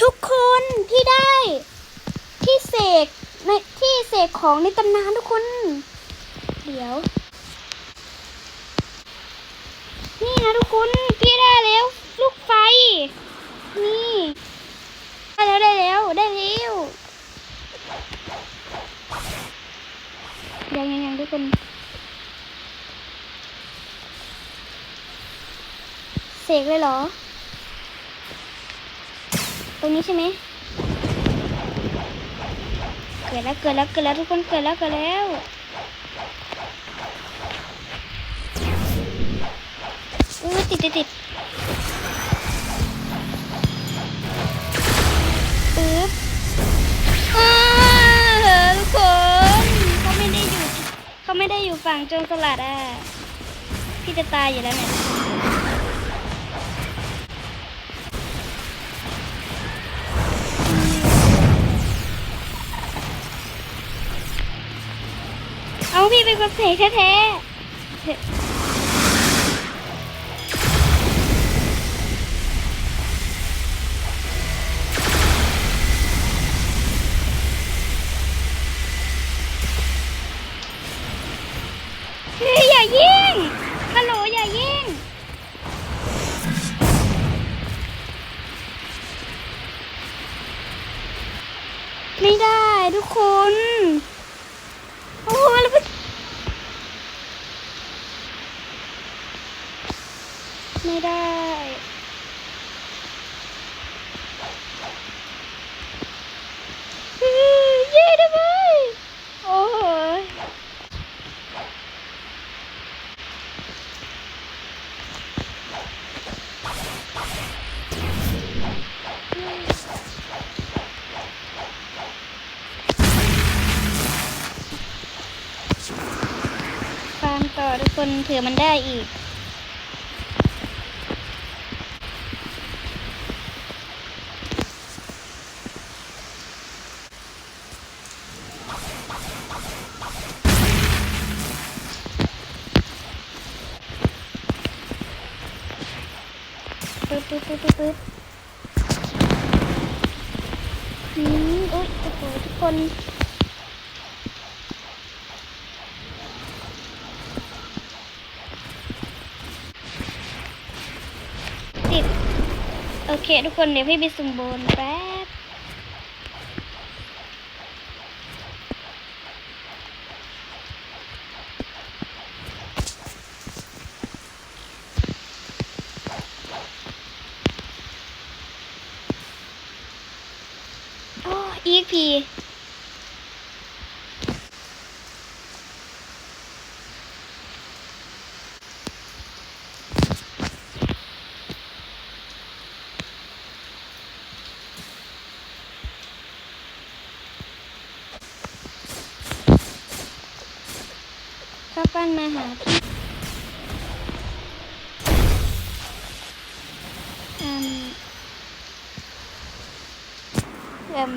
ทุกคนที่ได้ ที่เสกในที่เสกของในตำนานทุกคน เดี๋ยว นี่นะทุกคนพี่ได้แล้วลูกไฟ นี่ได้แล้วได้แล้วได้แล้วยังยังยังทุกคนเสกเลยเหรอ ตรงนี้ใช่ไหมเกิดแล้วเกิดแล้วเกิดแล้วทุกคนเกิดแล้วเกิดแล้วอู้ติดติดติดปึ๊บอ้าวทุกคนเขาไม่ได้อยู่เขาไม่ได้อยู่ฝั่งโจรสลัดอะพี่จะตายอยู่แล้วเนี่ย พี่เป็นคนเสกแท้ๆ คนเผื่อมันได้อีก ปึ๊บปึ๊บปึ๊บปึ๊บปึ๊บอืมอุ๊ยโอ้โหทุกคน ติด โอเคทุกคนเดี๋ยวพี่ไปสุ่มโบนแป๊บอ้อีกพี มาหาพี่อืมอืม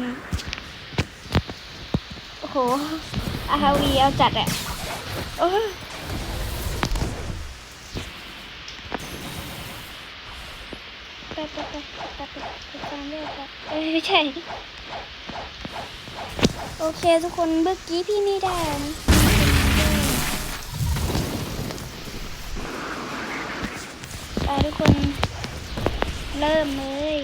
โอ้โหอาฮาวีเอาจัดอะโอ้ยไปไปไปไปไปไปตามเรื่องไปเอ้ยไม่ใช่ โอเคทุกคนเมื่อกี้พี่ไม่ได้ ทุกคน เริ่มเลย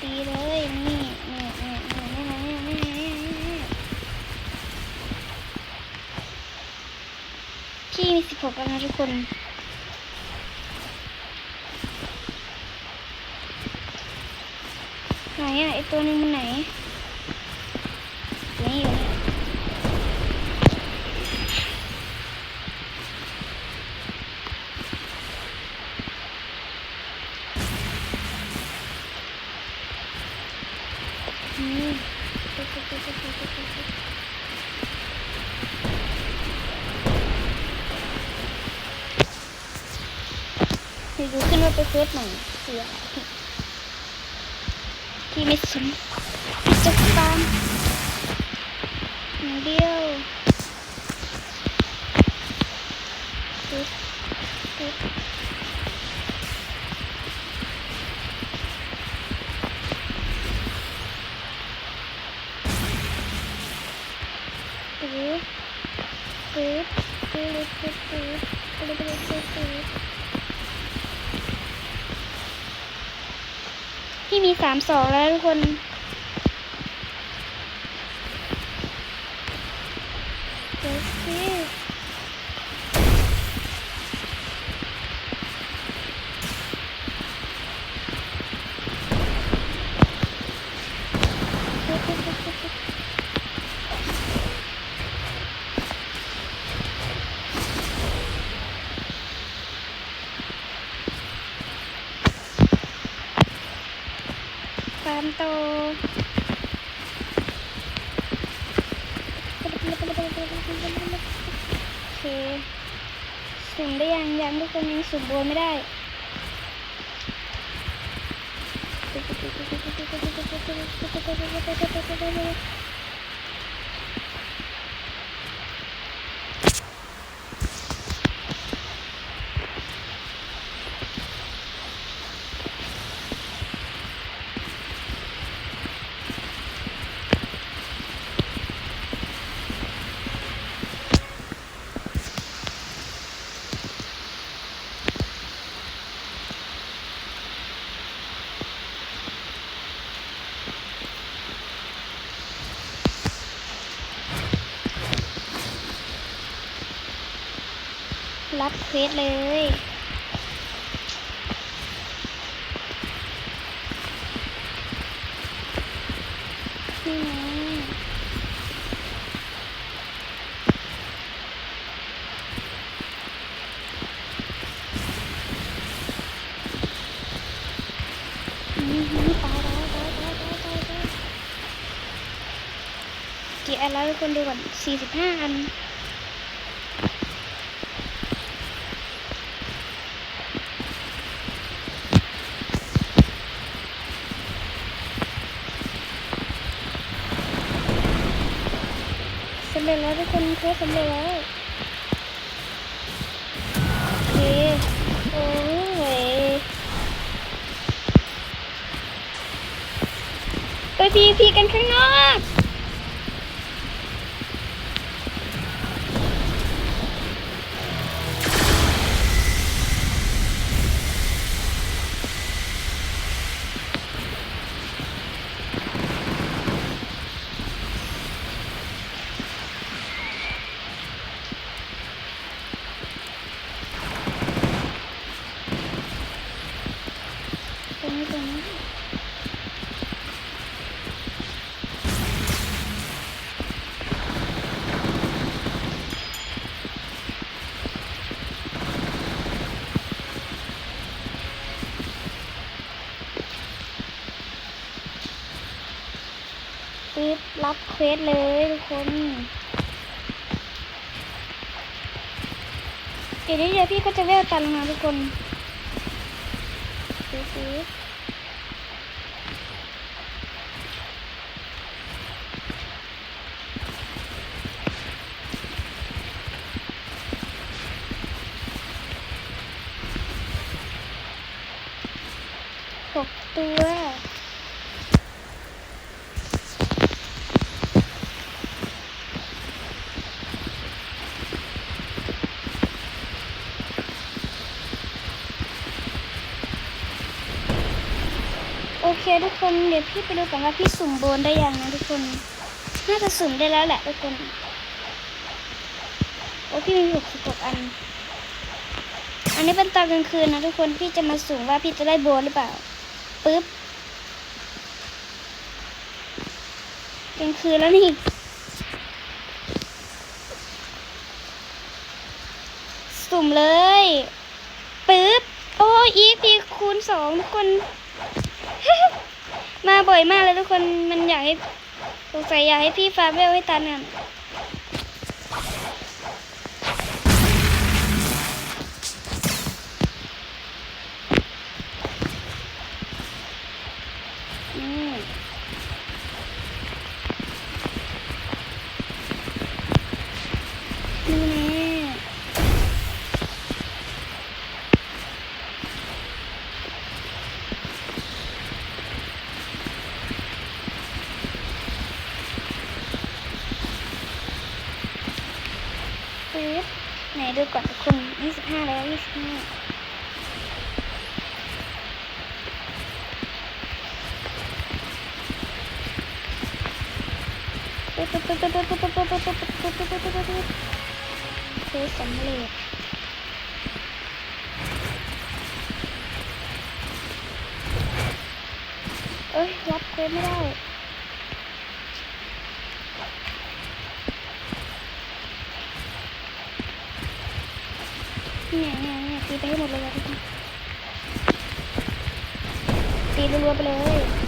ตีเลยนี่นี่นี่นี่นี่นี่นี่นี่พี่มีสิบหกแล้วนะทุกคนไหนอะไอตัวนึงมันไหน อยูขึ้นมาไปเนเฟสหน่อยเสียที่ไม่สมจะตามเดียวตึ๊ดตึ๊ดตึ๊ดตึ๊ดตึ๊ดตึ๊ดตึ๊ดตึ๊ดตึ๊ด พี่มีสามสองแล้วทุกคนามโตโอเคสุ่มได้ยังยังทุกคนยังสุ่มโบนไม่ได้ รับเควสเลย นี่ไงกี่อันแล้วทุกคนดูก่อน45 อัน พื่อนเควสสำเร็จแล้ว โอเค โอ้ยไปพีพีกันข้างนอก สเลยทุกคนเดี๋ยวนี้เดี๋ยวพี่ก็จะเวลตันแล้วนะทุกคนดูสิปิ๊บหกตัว โอเคทุกคนเดี๋ยวพี่ไปดูก่อนว่าพี่สุ่มโบนได้ยังนะทุกคนน่าจะสุ่มได้แล้วแหละทุกคนโอ้พี่มีหกสิบหกอัน อันนี้เป็นตอนกลางคืนนะทุกคนพี่จะมาสุ่มว่าพี่จะได้โบนหรือเปล่าปึ๊บกลางคืนแล้วนี่สุ่มเลยปึ๊บโอ้อีกอีคูณสองทุกคน มาบ่อยมากเลยทุกคนมันอยากให้สงสัยอยากให้พี่ฟาร์มเวลให้ตันกัน เควสสำเร็จเอ้ยรับเควสไม่ได้เนี่ยเนี่ยเนี่ยตีไปให้หมดเลยอะทุกคนตีรัวๆไปเลย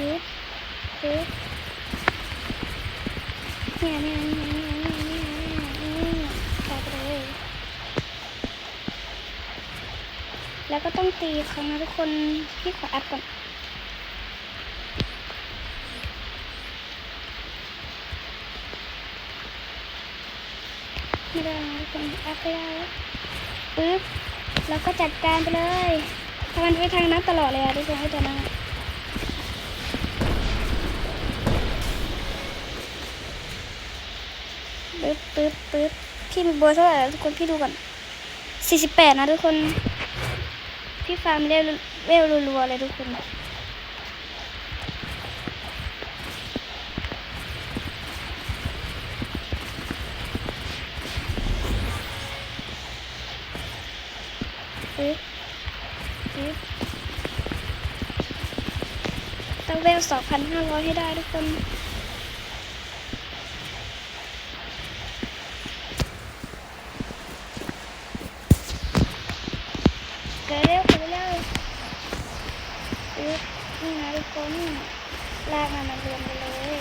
ตีตีเนี่ยเนี่ยเนี่ยเนี่ยเนี่ยเนี่ยเนี่ยตายไปเลยแล้วก็ต้องตีครั้งนะทุกคนพี่ขออัพก่อนไม่ได้ทุกคนอัพไม่ได้แล้วปึ๊บแล้วก็จัดการไปเลยทำมันไปทางนั้นตลอดเลยอะทุกคนไอ้ตัวนั้นอะ ปึ๊บปึ๊บปึ๊บพี่มีเบอร์เท่าไหร่ทุกคนพี่ดูก่อนสี่สิบแปดนะทุกคน พี่ฟาร์มเวลเวลรัวๆเลยทุกคนปึ๊บปึ๊บต้องเวลสองพันห้าร้อยให้ได้ทุกคน เกิดเร็วเกิดเร็วปึ๊บนี่นะทุกคนลากมันมารวมกันเลย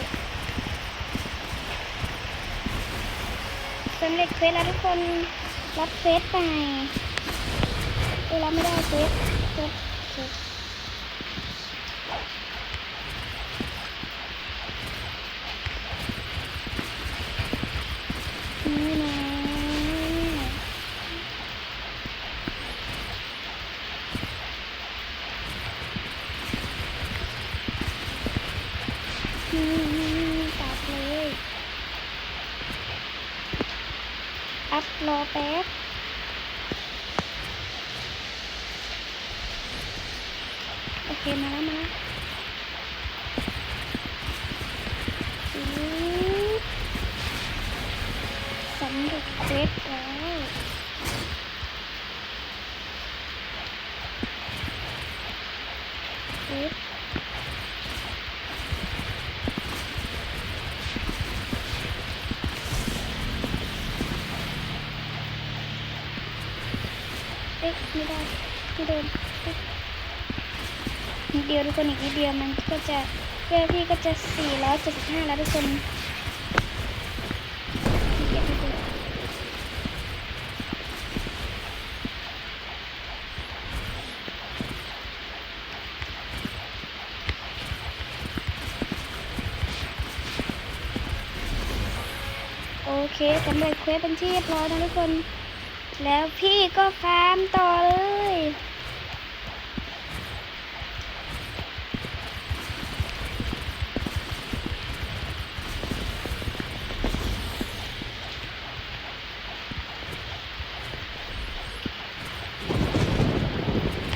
สำเร็จเควสแล้วทุกคนรับเควสไปเวลาไม่ได้เฟเซเฟสนะนี่ตัดเลย อัพรอแป๊บ โอเค มาแล้ว มาแล้วปึ๊บสำเร็จเควสแล้วปึ๊บ ไม่ได้ไม่โดนอ๊ะนิดเดียวทุกคนอีกนิดเดียวมันก็จะเวลพี่ก็จะ 475 แล้วทุกคนเก็บห้ดูโอเคสำเร็จเควสเป็นที่เรียบร้อยนะทุกคน แล้วพี่ก็ฟาร์มต่อเลย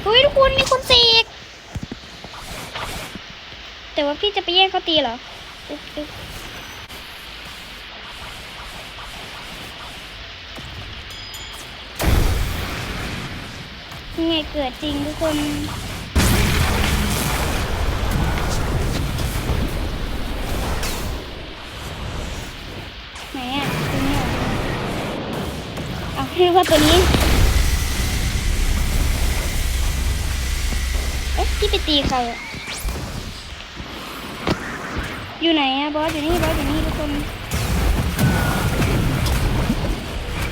อุ้ยทุกคนมีคนเสกแต่ว่าพี่จะไปแย่งเขาตีเหรอ อึ๊บอึ๊บนี่ไงเกิดจริงทุกคนไหนอะตัวนี้เอาเรียกว่าตัวนี้ เอ๊ะพี่ไปตีใครอะอยู่ไหนอะบอสอยู่นี่บอสอยู่นี่ทุกคน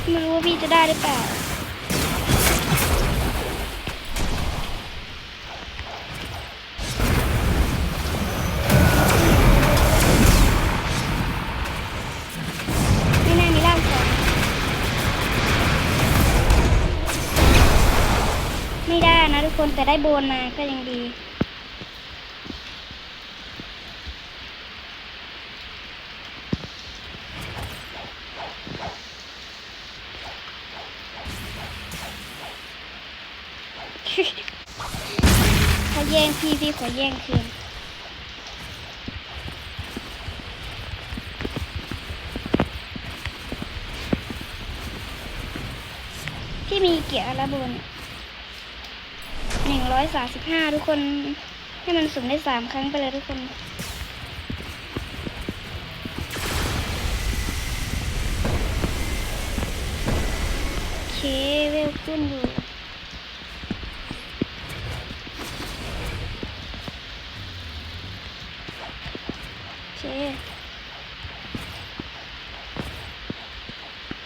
ไม่รู้ว่าพี่จะได้หรือเปล่า ได้นะทุกคนแต่ได้โบนมาก็ยังดีขาแย่งพี่พี่ขอแย่งคืนพี่มีเกียร์ระบุน ร้อยสามสิบห้าทุกคน ให้มันสุ่มได้สามครั้งไปเลยทุกคนโอเคเวลขึ้นอยู่โอเค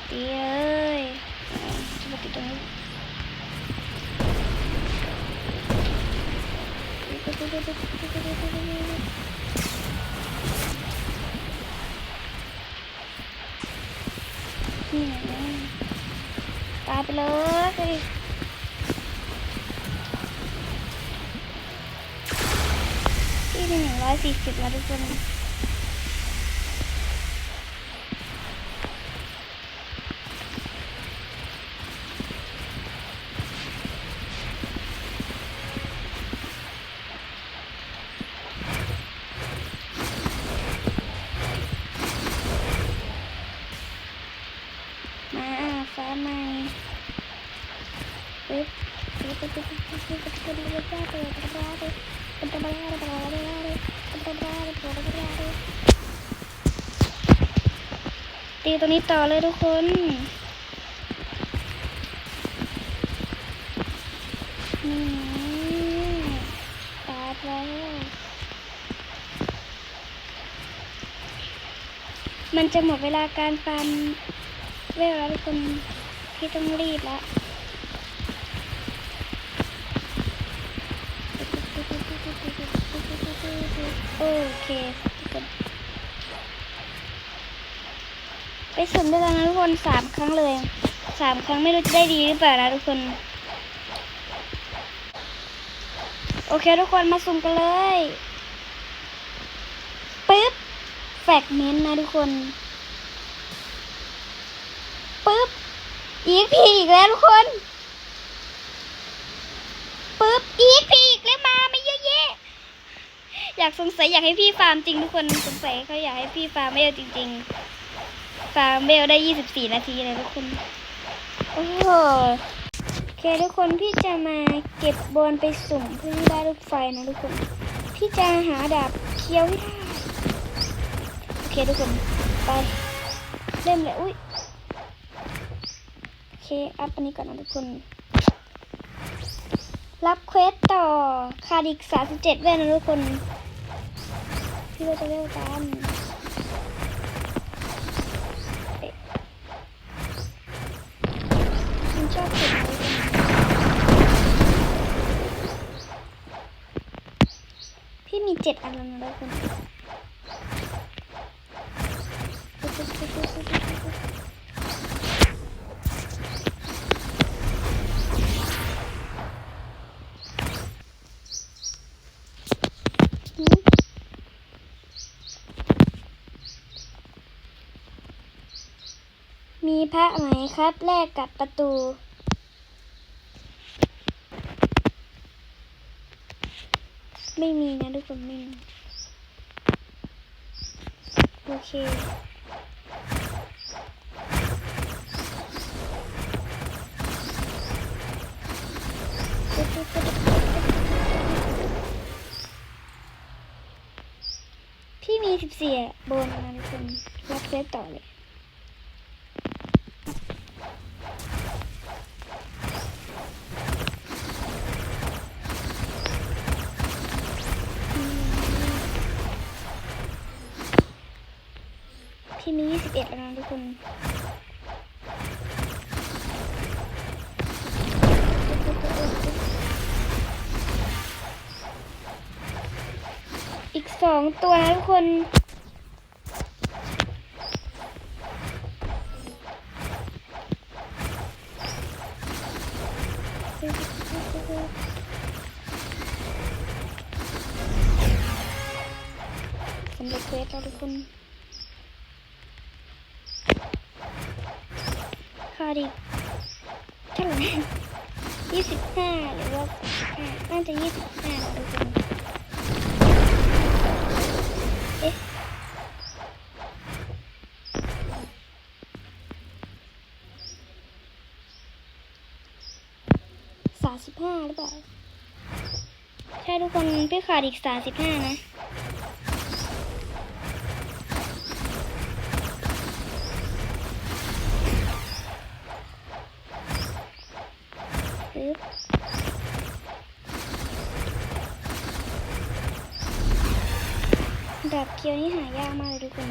ตีเลยอ่าจะมาติดตรงนี้ ตายไปเลยที่หนึ่งร้อยสี่สิบแล้วทุกคน ตีตัวนี้ต่อเลยทุกคนนี่ตายแล้วมันจะหมดเวลาการฟันเวลแล้วทุกคนพี่ต้องรีบแล้วโอ เคไปสุ่มได้แล้วนะทุกคนสามครั้งเลยสามครั้งไม่รู้จะได้ดีหรือเปล่านะทุกคน โอเคทุกคนมาสุ่มกันเลยปึ๊บแฟกเมนต์นะทุกคนปึ๊บอีกพีอีกแล้วทุกคนปึ๊บอีกพีอีกแล้วมาไม่เยอะแยะ อยากสงสัยอยากให้พี่ฟาร์มจริงทุกคนสงสัยเขาอยากให้พี่ฟาร์มเบลจริง ๆ ฟาร์มเบลได้ยี่สิบสี่นาทีเลยทุกคน โอ้โหโอเคทุกคนพี่จะมาเก็บบอลไปสุ่มเพื่อให้ได้ลูกไฟนะทุกคน พี่จะหาดาบเคี้ยวให้ได้โอเคทุกคนไปเริ่มเลยอุ้ยโอเคอัพอันนี้ก่อนนะทุกคนรับเควสต่อคาดิกสามสิบเจ็ดเว้นนะทุกคน พี่ก็จะเล่นตามฉันชอบเก็บไว้ตรงนี้พี่มีเจ็ดอันแล้วนะทุกคน มี พระไหมครับ แลกกับประตู ไม่มีนะทุกคนไม่มีโอเคพี่มีสิบสี่โบนนะทุกคนรับเซตต่อเลย พี่มียี่สิบเอ็ดแล้วนะทุกคนอีกสองตัวนะทุกคน ทุกคนพี่ขาดอีกสามสิบห้านะปึ๊บดาบเกียวนี่หายากมากเลยทุกคน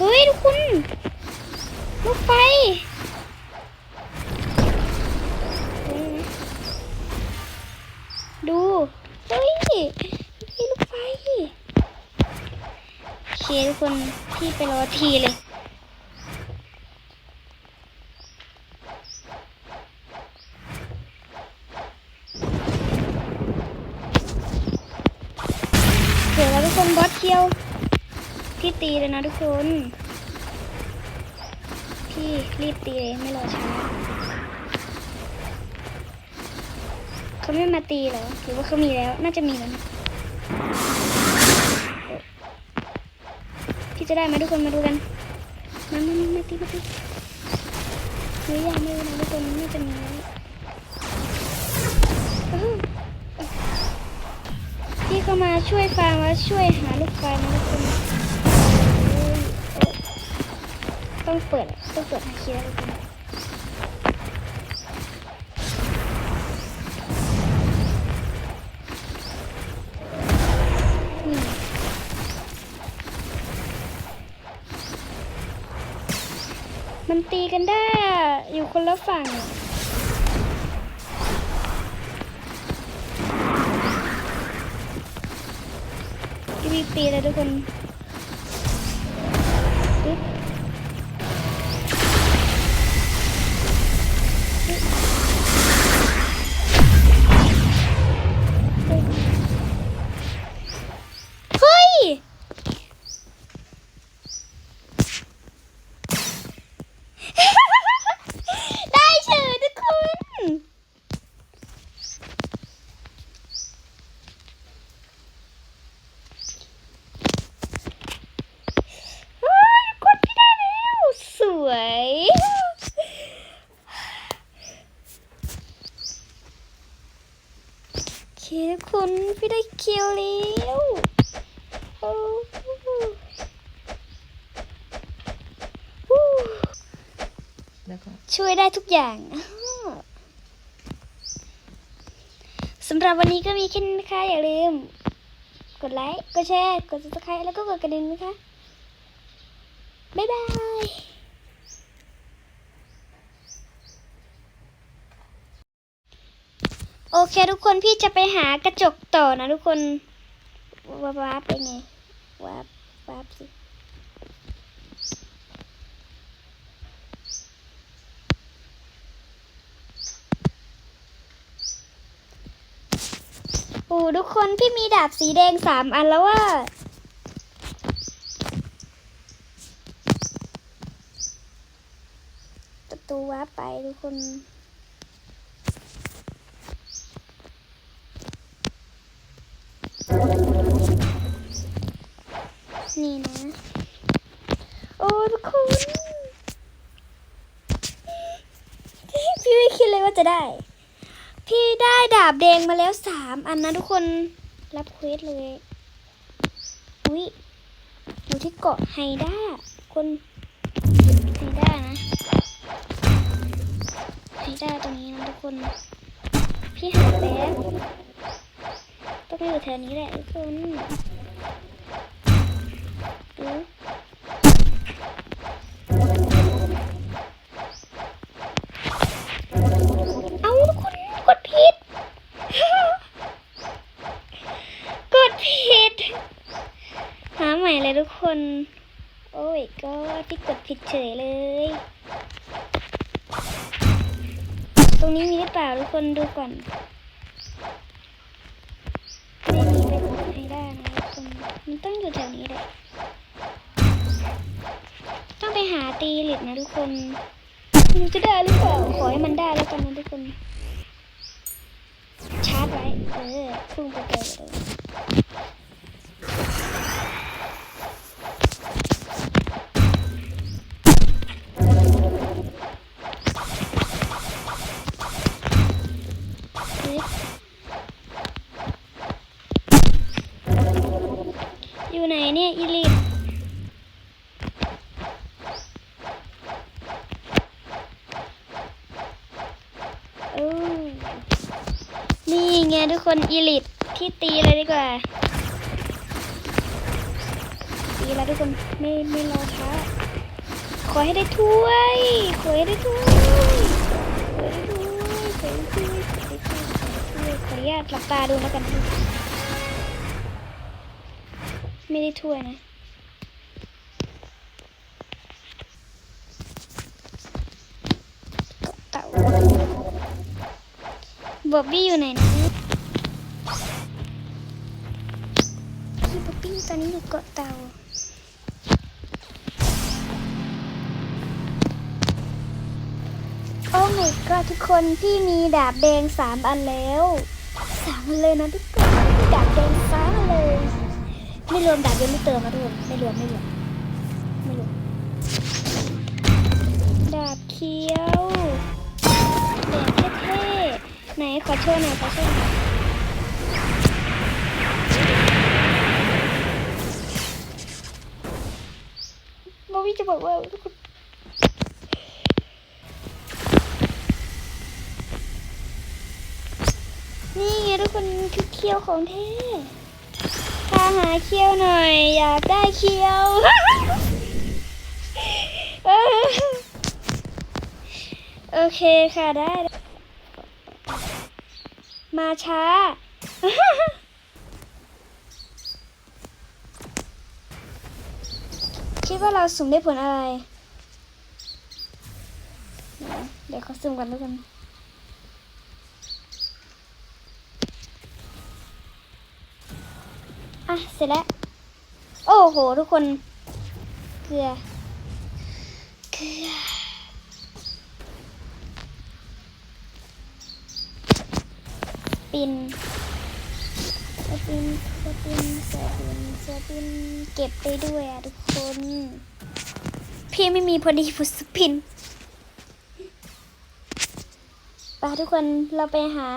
เฮ้ย ทุกคนลูกไฟ ดู เฮ้ยมีลูกไฟโอเคนพี่ไปรอทีเลย เดี๋ยวเราทุกคนบอสเคียว พี่ตีเลยนะทุกคน พี่รีบตีเลยไม่รอช้าเขาไม่มาตีเหรอหรือว่าเขามีแล้ว น่าจะมีแล้วนะ จะได้ไหมทุกคนมาดูกันมามามามาตีมาตีหรือยังไม่รู้นะทุกคนน่าจะมีพี่เข้ามาช่วยฟางแล้วช่วยหาลูกไฟนะทุกคนต้องเปิดต้องเปิดหาคีย์แล้วทุกคน มันตีกันได้อยู่คนละฝั่งอะรีบตีเลยทุกคน แล้วก็ช่วยได้ทุกอย่างสำหรับวันนี้ก็มีแค่นี้นะคะ อย่าลืม กดไลค์ กดแชร์ กด subscribe แล้วก็กดกระดิ่งนะคะ บ๊ายบายโอเคทุกคนพี่จะไปหากระจกต่อนะทุกคนว้าบว้าบไปไงว้าบว้าบสิ โอ้ทุกคนพี่มีดาบสีแดงสามอันแล้วว่าประตูว้าไปทุกคนนี่นะ โอ้ทุกคน พี่ไม่คิดเลยว่าจะได้ พี่ได้ดาบแดงมาแล้วสามอันนะทุกคนรับเควสเลย อุ้ยอยู่ที่เกาะไฮด้าคนไฮด้านะไฮด้าตรงนี้นะทุกคน พี่หาแป๊บต้องอยู่แถวนี้แหละทุกคน กคนโอ้ยก็พี่กดผิดเฉยเลย ตรงนี้มีหรือเปล่าทุกคนดูก่อนไม่มีไปกดให้ได้นะทุกคนมันต้องอยู่แถวนี้แหละต้องไปหาตีหลิดนะทุกคนไม่รู้จะได้หรือเปล่าขอให้มันได้แล้วกันนะทุกคน ชาร์จไว้เออพุ่งไปเจอเลย ไหนเนี่ยอีลิทโอ้นี่ไงทุกคนอีลิทที่ตีเลยดีกว่า ตีแล้วทุกคนไม่ไม่รอช้าขอให้ได้ถ้วยขอให้ได้ถ้วยขอให้ได้ถ้วยขอให้ได้ถ้วยขอให้ได้ถ้วยขออนุญาตหลับตาดูแล้วกันน ไม่ได้ถ้วยนะเต่าบอบบี้อยู่ไหนนะพี่บอบบี้ตอนนี้อยู่เกาะเต่าโอ้ my god ทุกคนพี่มีดาบแดงสามอันแล้วสามอันเลยนะทุกคนมีดาบแดงสาเลย ไม่รวมดาบยังไม่เติมนะทุกคนไม่รวมไม่รวมไม่รวมดาบเขียวแดงเท่ๆไหนขอโชว์หน่อยขอโชว์หน่อยโมวี่จะบอกว่าทุกคนนี่ไงทุกคนคือเคี้ยวของแท้พ หาเคี้ยวหน่อย อยากได้เคี้ยวโอเคค่ะได้ มาช้า คิดว่าเราสุ่มได้ผลอะไร เดี๋ยวเขาสุ่มกันแล้วกัน อะ เสร็จแล้ว โอ้โห ทุกคน เกลือ เกลือ ปินสปินสปินสปินสปิน เก็บไปด้วยอะทุกคน พี่ไม่มีพอดีฟุสปินไปทุกคนเราไปหา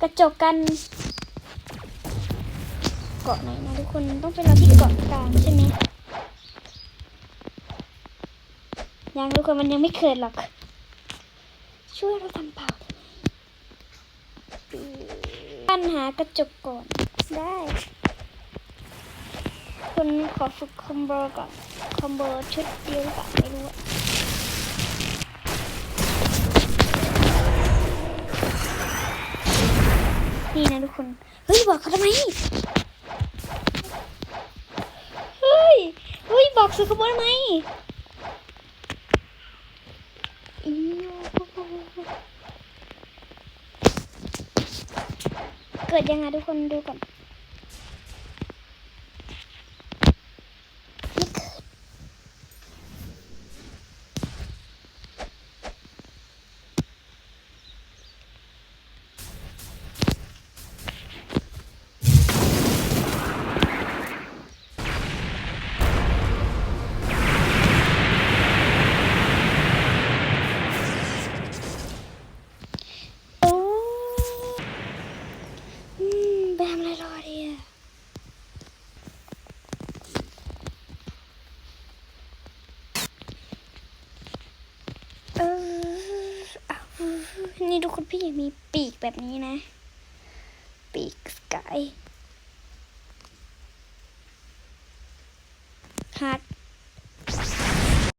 กระจกกัน กาะไหนนะทุกคนต้องเป็นเราที่เกาะกลางใช่ไหมยังทุกคนมันยังไม่เกิดหรอก ช่วยเราทำเปล่าปัญหากระจกก่อนได้คุณขอฝึกคอมโบก่อนคอมโบชุดเดียวหรือเปล่าไม่รู้อะนี่นะทุกคน เฮ้ย บอกเขาทำไม ฮ้ยเฮ้ยบอกสุขบวนไหมเกิดยังไงทุกคนดูก่อนไม่เกิดโอ้อืมไปทำอะไรรอดีอะเออเอานี่ทุกคนพี่อยากมีปีก แบบนี้นะ